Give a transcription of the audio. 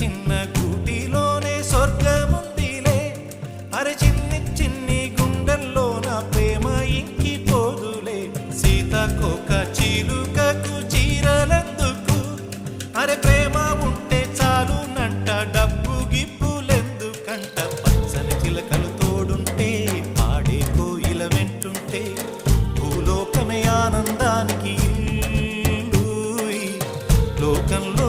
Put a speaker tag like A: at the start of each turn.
A: చిన్న కూటిలోనే స్వర్గముందిలే. అరే చిన్ని చిన్ని గుండెల్లో నా ప్రేమ ఇంకి పోదులే సీతకొక చిలుకకు చీరలందుకు? అరే ప్రేమ ఉంటే చాలు చాలునంట డబ్బు గిప్పులెందుకంట పచ్చని చిలకలు తోడుంటే పాడే కోయిల వెంటుంటే భూలోకమే ఆనందానికి లోకంలో